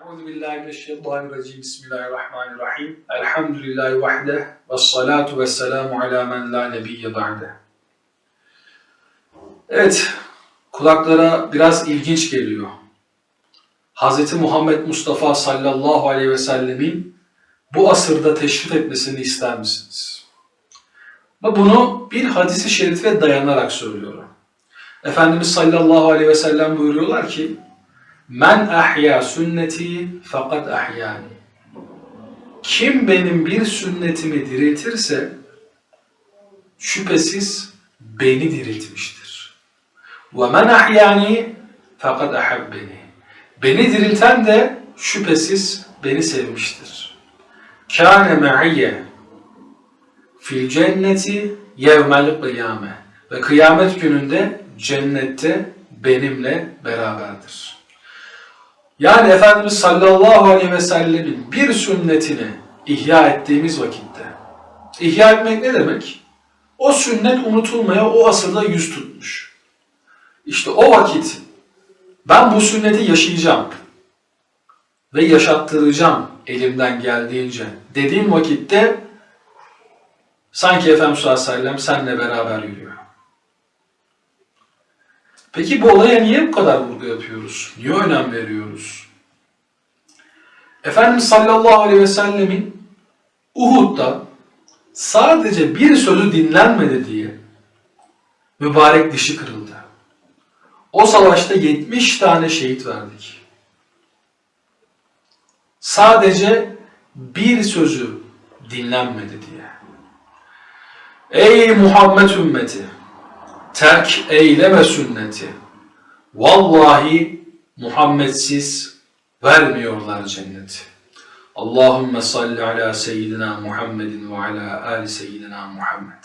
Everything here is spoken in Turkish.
Euzu billahi mineşşeytanirracim. Bismillahirrahmanirrahim. Elhamdülillahi vahde ve salatu ve selamu ala men la nebiyye ba'de. Evet, kulaklara biraz ilginç geliyor. Hz. Muhammed Mustafa sallallahu aleyhi ve sellemin bu asırda teşrif etmesini ister misiniz? Ve bunu bir hadisi şerife dayanarak söylüyorum. Efendimiz sallallahu aleyhi ve sellem buyuruyorlar ki Men ahya sünneti fakat ahyani. Kim benim bir sünnetimi diriltirse şüphesiz beni diriltmiştir. Ve men ahyani fakat ahabbeni. Beni dirilten de şüphesiz beni sevmiştir. Kâne me'iyye fil cenneti yevmel kıyame. Ve kıyamet gününde cennette benimle beraberdir. Yani Efendimiz sallallahu aleyhi ve sellemin bir sünnetini ihya ettiğimiz vakitte. İhya etmek ne demek? O sünnet unutulmaya o asırda yüz tutmuş. İşte o vakit ben bu sünneti yaşayacağım ve yaşattıracağım elimden geldiğince dediğim vakitte sanki Efendimiz sallallahu aleyhi ve sellem seninle beraber yürüyor. Peki bu olaya niye bu kadar vurgu yapıyoruz? Niye önem veriyoruz? Efendimiz sallallahu aleyhi ve sellemin Uhud'da sadece bir sözü dinlenmedi diye mübarek dişi kırıldı. O savaşta 70 tane şehit verdik. Sadece bir sözü dinlenmedi diye. Ey Muhammed ümmeti! Terk eyleme sünneti. Vallahi Muhammedsiz vermiyorlar cenneti. Allahümme salli ala seyyidina Muhammedin ve ala ali seyyidina Muhammed.